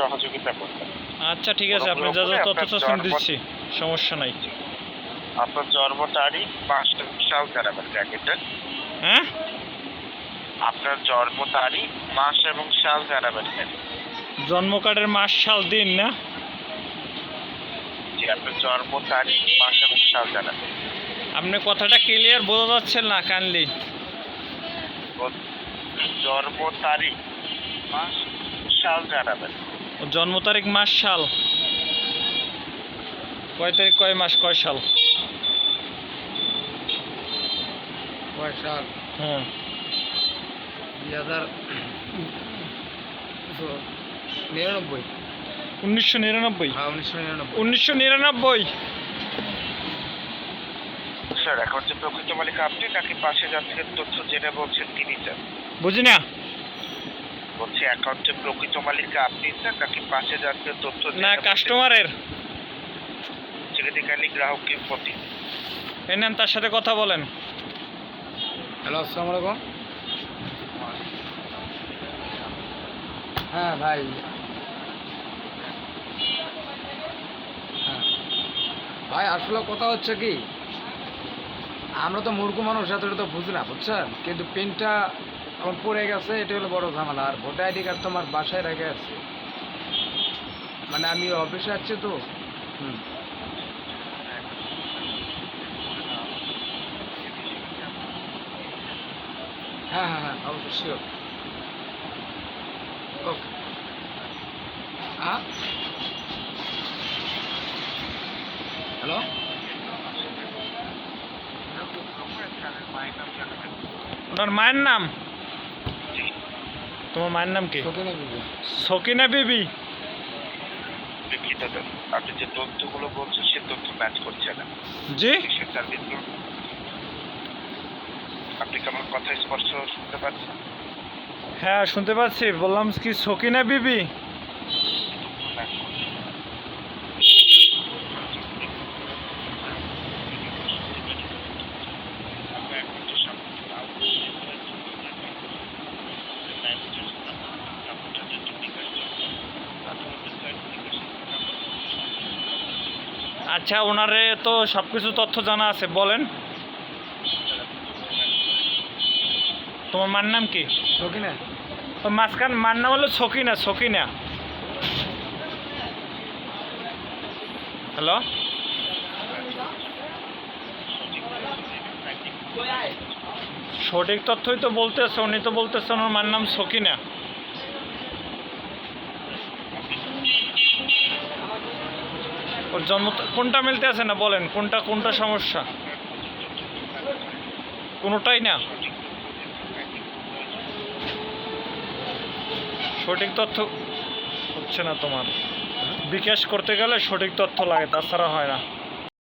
সহযোগিতা করবেন। আচ্ছা ঠিক আছে আপনি যা যা তথ্য চাচ্ছেন দিচ্ছি সমস্যা নাই। আপনার জন্ম তারিখ মাস এবং সাল জানাবেন প্যাকেটে হ্যাঁ? আপনার জন্ম তারিখ মাস এবং সাল জানাবেন। জন্ম কার্ডের মাস সাল দিন না? জি আপনার জন্ম তারিখ মাস এবং সাল জানাবেন আপনি কথাটা ক্লিয়ার বোঝা যাচ্ছে না বল- জন্ম তারিখ মাস সাল জানাবেন জন্ম তারিখ মাস সাল। কয় তারিখ কয় মাস কয় সাল? কয় সাল? হুম দুই হাজার নিরানব্বই। উনিশশো নিরানব্বই। হ্যাঁ উনিশশো নিরানব্বই। উনিশশো নিরানব্বই। স্যার এখন যে প্রকৃত মালিক আপনি নাকি পাশে তথ্য জেনে বলছেন তিনি স্যার? বুঝি না। বলছি অ্যাকাউন্টে প্রকৃত মালিক আপনি স্যার নাকি পাশে যাত্রীর তথ্য না কাস্টমারের সেক্ষেত্রে গ্রাহককে ক্ষতি এই নেন তার সাথে কথা বলেন। হ্যালো আসসালামু আলাইকুম। হ্যাঁ ভাই। হ্যাঁ। ভাই আসলে কথা হচ্ছে কি? আমরা তো মূর্খ মানুষ এতটা তো বুঝি না বুঝছেন? কিন্তু পেনটা আমার পড়ে গেছে, এটা হলো বড় ঝামেলা। আর ভোটার আইডি কার্ড তোমার বাসায় রেখে আছে। মানে আমি অফিসে আছি তো। হুম। হ্যাঁ হ্যাঁ হ্যাঁ অবশ্যই ওকে হ্যাঁ হ্যালো ওনার মায়ের নাম? তোমার মায়ের নাম কি? সকিনা বিবি। আপনি যে তথ্যগুলো বলছেন সে তথ্য ম্যাচ করছে না। জি? আপনি কি আমার কথা স্পষ্ট শুনতে পাচ্ছেন? হ্যাঁ শুনতে পাচ্ছি। বললাম কি সকিনা বিবি ম্যাচ করছে না। আমরা এখন যে সামনে আপনার যেহেতু বিকাশ দরকার, তাতে হচ্ছে স্যার বিকাশের নাম্বার আচ্ছা ওনারে তো সব কিছু তথ্য জানা আছে বলেন। তোমার মার নাম কি? সকিনা। তো মাঝখান মার নাম হলো সকিনা সকিনা। হ্যালো? সঠিক তথ্যই তো বলতেছে উনি তো বলতেছে ওনার মার নাম সকিনা। ওর জন্ম কোনটা মিলতে আছে না? বলেন, কোনটা কোনটা সমস্যা? কোনোটাই না? সঠিক তথ্য হচ্ছে না তোমার। বিকাশ করতে গেলে সঠিক তথ্য লাগে, তাছাড়া হয় না।